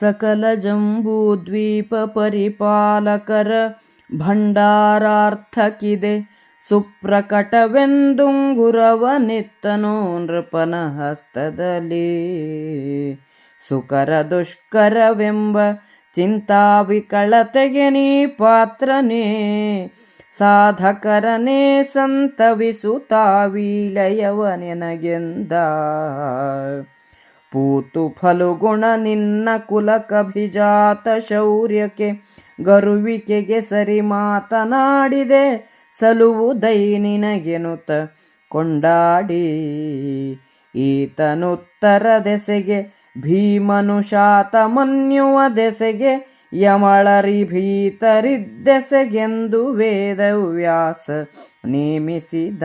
ಸಕಲ ಜಂಬೂದ್ವೀಪ ಪರಿಪಾಲಕರ ಭಂಡಾರಾರ್ಥಕಿದೆ. ಸುಪ್ರಕಟವೆಂದುಂಗುರವನಿತ್ತನೋ ನೃಪನ ಹಸ್ತದಲ್ಲಿ ಸುಕರ ದುಷ್ಕರವೆಂಬ ಚಿಂತಾವಿಕಳತೆಗೆ ನೀ ಪಾತ್ರನೇ. ಸಾಧಕರನೇ ಸಂತವಿಸುತ್ತಾವೀಳಯವ ನೆನಗೆಂದ ಪೂತು ಫಲುಗುಣ ನಿನ್ನ ಕುಲಕಭಿಜಾತ ಶೌರ್ಯಕ್ಕೆ ಗರುವಿಕೆಗೆ ಸರಿ ಮಾತನಾಡಿದೆ ಸಲುವುದೈ ನಿನಗೆನುತ ಕೊಂಡಾಡಿ. ಈತನುತ್ತರ ದೆಸೆಗೆ, ಭೀಮನು ಶಾತ ಮನ್ಯುವ ದೆಸೆಗೆ, ಯಮಳರಿ ಭೀತರಿದ್ದೆಸೆಗೆಂದು ವೇದವ್ಯಾಸ ನೇಮಿಸಿದ.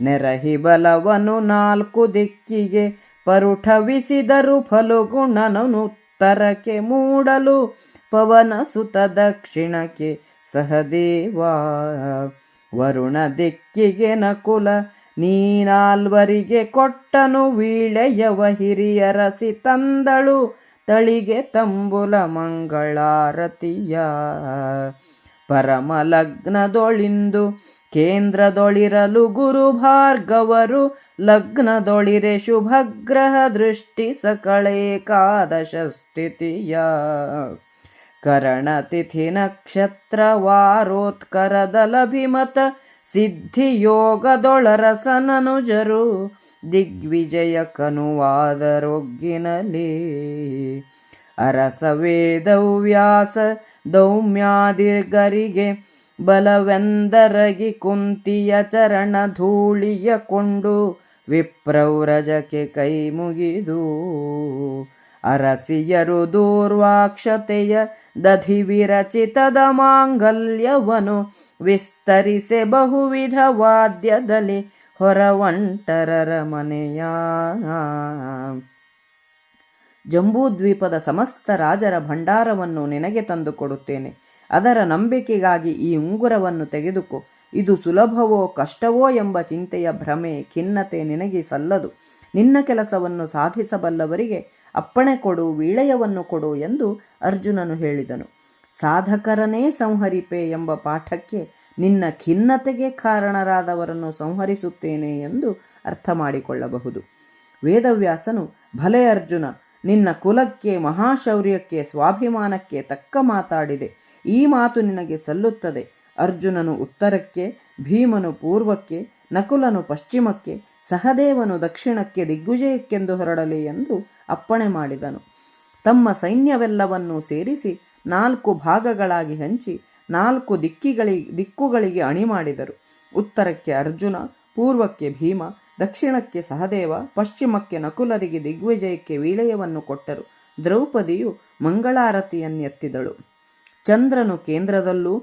ನೆರಹಿ ಬಲವನು ನಾಲ್ಕು ದಿಕ್ಕಿಗೆ ಪರುಠವಿಸಿದರು ಫಲುಗುಣನುತ್ತರಕ್ಕೆ ಮೂಡಲು ಪವನ ಸುತ ದಕ್ಷಿಣಕ್ಕೆ ಸಹದೇವ. ವರುಣ ದಿಕ್ಕಿಗೆ ನಕುಲ ನೀನಾಲ್ವರಿಗೆ ಕೊಟ್ಟನು ವೀಳೆಯವ ಹಿರಿಯರಸಿ ತಂದಳು ತಳಿಗೆ ತಂಬುಲ ಮಂಗಳಾರತಿಯ. ಪರಮ ಲಗ್ನದೊಳಿಂದು ಕೇಂದ್ರದೊಳಿರಲು ಗುರು ಭಾರ್ಗವರು ಲಗ್ನದೊಳಿರೆ ಶುಭಗ್ರಹ ದೃಷ್ಟಿ ಸಕಳೇಕಾದಶ ಸ್ಥಿತಿಯ ಕರಣತಿಥಿ ನಕ್ಷತ್ರ ವಾರೋತ್ಕರದಲಭಿಮತ ಸಿದ್ಧಿಯೋಗದೊಳರಸನನುಜರು, ದಿಗ್ವಿಜಯ ಕನುವಾದರೊಗ್ಗಿನಲಿ. ಅರಸ ವೇದವ್ಯಾಸ ದೌಮ್ಯಾದಿಗರಿಗೆ ಬಲವೆಂದರಗಿ ಕುಂತಿಯ ಚರಣ ಧೂಳಿಯ ಕೊಂಡು ವಿಪ್ರವ್ರಜಕ್ಕೆ ಕೈ ಮುಗಿದು ಅರಸಿಯರು ದೂರ್ವಾಕ್ಷತೆಯ ದಧಿ ವಿರಚಿತದ ಮಾಂಗಲ್ಯವನು ವಿಸ್ತರಿಸೆ ಬಹುವಿಧ ವಾದ್ಯದಲ್ಲಿ ಹೊರವಂಟರರ ಮನೆಯ ಜಂಬೂದ್ವೀಪದ ಸಮಸ್ತ ರಾಜರ ಭಂಡಾರವನ್ನು ನಿನಗೆ ತಂದು ಕೊಡುತ್ತೇನೆ ಅದರ ನಂಬಿಕೆಗಾಗಿ ಈ ಉಂಗುರವನ್ನು ತೆಗೆದುಕೋ. ಇದು ಸುಲಭವೋ ಕಷ್ಟವೋ ಎಂಬ ಚಿಂತೆಯ ಭ್ರಮೆ ಖಿನ್ನತೆ ನಿನಗೆ ಸಲ್ಲದು. ನಿನ್ನ ಕೆಲಸವನ್ನು ಸಾಧಿಸಬಲ್ಲವರಿಗೆ ಅಪ್ಪಣೆ ಕೊಡು, ವೀಳೆಯವನ್ನು ಕೊಡು ಎಂದು ಅರ್ಜುನನು ಹೇಳಿದನು. ಸಾಧಕರನೇ ಸಂಹರಿಪೆ ಎಂಬ ಪಾಠಕ್ಕೆ ನಿನ್ನ ಖಿನ್ನತೆಗೆ ಕಾರಣರಾದವರನ್ನು ಸಂಹರಿಸುತ್ತೇನೆ ಎಂದು ಅರ್ಥ ಮಾಡಿಕೊಳ್ಳಬಹುದು ವೇದವ್ಯಾಸನು, ಭಲೆ ಅರ್ಜುನ, ನಿನ್ನ ಕುಲಕ್ಕೆ, ಮಹಾಶೌರ್ಯಕ್ಕೆ, ಸ್ವಾಭಿಮಾನಕ್ಕೆ ತಕ್ಕ ಮಾತಾಡಿದೆ. ಈ ಮಾತು ನಿನಗೆ ಸಲ್ಲುತ್ತದೆ. ಅರ್ಜುನನು ಉತ್ತರಕ್ಕೆ, ಭೀಮನು ಪೂರ್ವಕ್ಕೆ, ನಕುಲನು ಪಶ್ಚಿಮಕ್ಕೆ, ಸಹದೇವನು ದಕ್ಷಿಣಕ್ಕೆ, ದಿಗ್ವಿಜಯಕ್ಕೆಂದು ಹೊರಡಲಿ ಎಂದು ಅಪ್ಪಣೆ ಮಾಡಿದನು. ತಮ್ಮ ಸೈನ್ಯವೆಲ್ಲವನ್ನೂ ಸೇರಿಸಿ ನಾಲ್ಕು ಭಾಗಗಳಾಗಿ ಹಂಚಿ ನಾಲ್ಕು ದಿಕ್ಕಿಗಳಿ, ದಿಕ್ಕುಗಳಿಗೆ ಅಣಿ ಮಾಡಿದರು ಉತ್ತರಕ್ಕೆ ಅರ್ಜುನ, ಪೂರ್ವಕ್ಕೆ ಭೀಮ, ದಕ್ಷಿಣಕ್ಕೆ ಸಹದೇವ, ಪಶ್ಚಿಮಕ್ಕೆ ನಕುಲರಿಗೆ ದಿಗ್ವಿಜಯಕ್ಕೆ ವೀಳಯವನ್ನು ಕೊಟ್ಟರು. ದ್ರೌಪದಿಯು ಮಂಗಳಾರತಿಯನ್ನೆತ್ತಿದಳು. ಚಂದ್ರನು ಕೇಂದ್ರದಲ್ಲೂ,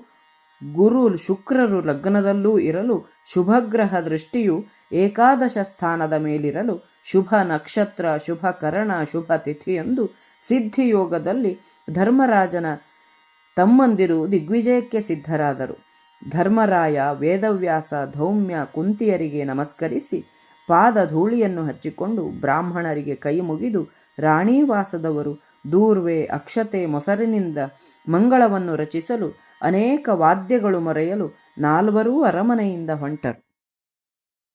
ಗುರು ಶುಕ್ರರು ಲಗ್ನದಲ್ಲೂ ಇರಲು ಶುಭಗ್ರಹ ದೃಷ್ಟಿಯು ಏಕಾದಶ ಸ್ಥಾನದ ಮೇಲಿರಲು ಶುಭ ನಕ್ಷತ್ರ, ಶುಭ ಕರಣ, ಶುಭ ತಿಥಿಯೆಂದು ಸಿದ್ಧಿಯೋಗದಲ್ಲಿ ಧರ್ಮರಾಜನ ತಮ್ಮಂದಿರು ದಿಗ್ವಿಜಯಕ್ಕೆ ಸಿದ್ಧರಾದರು. ಧರ್ಮರಾಯ, ವೇದವ್ಯಾಸ, ಧೌಮ್ಯ ಕುಂತಿಯರಿಗೆ ನಮಸ್ಕರಿಸಿ ಪಾದ ಧೂಳಿಯನ್ನು ಹಚ್ಚಿಕೊಂಡು ಬ್ರಾಹ್ಮಣರಿಗೆ ಕೈ ಮುಗಿದು ರಾಣಿವಾಸದವರು ದೂರ್ವೆ ಅಕ್ಷತೆ ಮೊಸರಿನಿಂದ ಮಂಗಳವನ್ನು ರಚಿಸಲು ಅನೇಕ ವಾದ್ಯಗಳು ಮೊರೆಯಲು ನಾಲ್ವರೂ ಅರಮನೆಯಿಂದ ಹೊಂಟರು.